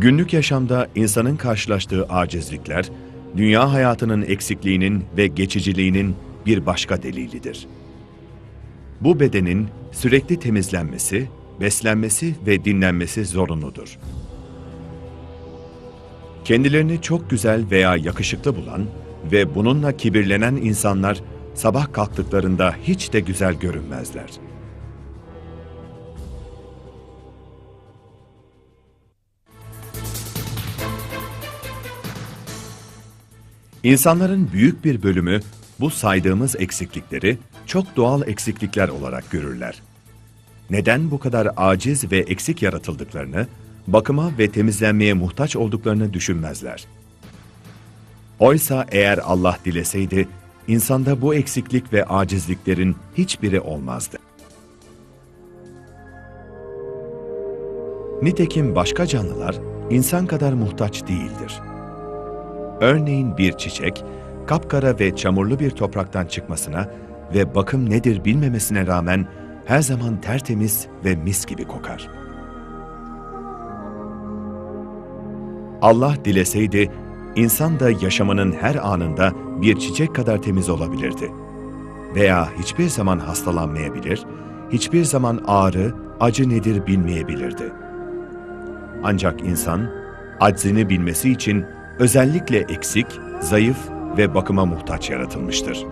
Günlük yaşamda insanın karşılaştığı acizlikler, dünya hayatının eksikliğinin ve geçiciliğinin bir başka delilidir. Bu bedenin sürekli temizlenmesi, beslenmesi ve dinlenmesi zorunludur. Kendilerini çok güzel veya yakışıklı bulan ve bununla kibirlenen insanlar sabah kalktıklarında hiç de güzel görünmezler. İnsanların büyük bir bölümü bu saydığımız eksiklikleri çok doğal eksiklikler olarak görürler. Neden bu kadar aciz ve eksik yaratıldıklarını, bakıma ve temizlenmeye muhtaç olduklarını düşünmezler. Oysa eğer Allah dileseydi, insanda bu eksiklik ve acizliklerin hiçbiri olmazdı. Nitekim başka canlılar insan kadar muhtaç değildir. Örneğin bir çiçek, kapkara ve çamurlu bir topraktan çıkmasına ve bakım nedir bilmemesine rağmen her zaman tertemiz ve mis gibi kokar. Allah dileseydi, insan da yaşamının her anında bir çiçek kadar temiz olabilirdi. Veya hiçbir zaman hastalanmayabilir, hiçbir zaman ağrı, acı nedir bilmeyebilirdi. Ancak insan, aczini bilmesi için özellikle eksik, zayıf ve bakıma muhtaç yaratılmıştır.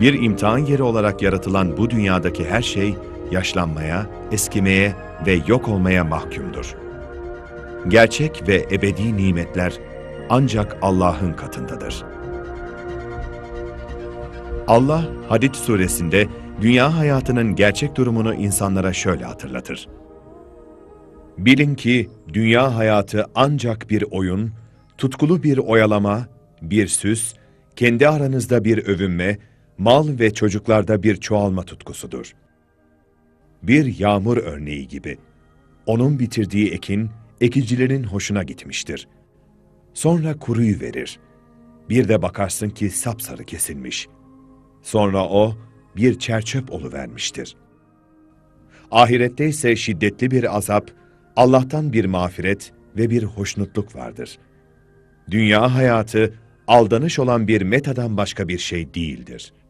Bir imtihan yeri olarak yaratılan bu dünyadaki her şey yaşlanmaya, eskimeye ve yok olmaya mahkumdur. Gerçek ve ebedi nimetler ancak Allah'ın katındadır. Allah Hadid suresinde dünya hayatının gerçek durumunu insanlara şöyle hatırlatır. Bilin ki dünya hayatı ancak bir oyun, tutkulu bir oyalama, bir süs, kendi aranızda bir övünme, mal ve çocuklarda bir çoğalma tutkusudur. Bir yağmur örneği gibi. Onun bitirdiği ekin, ekicilerin hoşuna gitmiştir. Sonra kuruyu verir. Bir de bakarsın ki sapsarı kesilmiş. Sonra o bir çerçöp oluvermiştir. Ahirette ise şiddetli bir azap, Allah'tan bir mağfiret ve bir hoşnutluk vardır. Dünya hayatı aldanış olan bir metadan başka bir şey değildir.''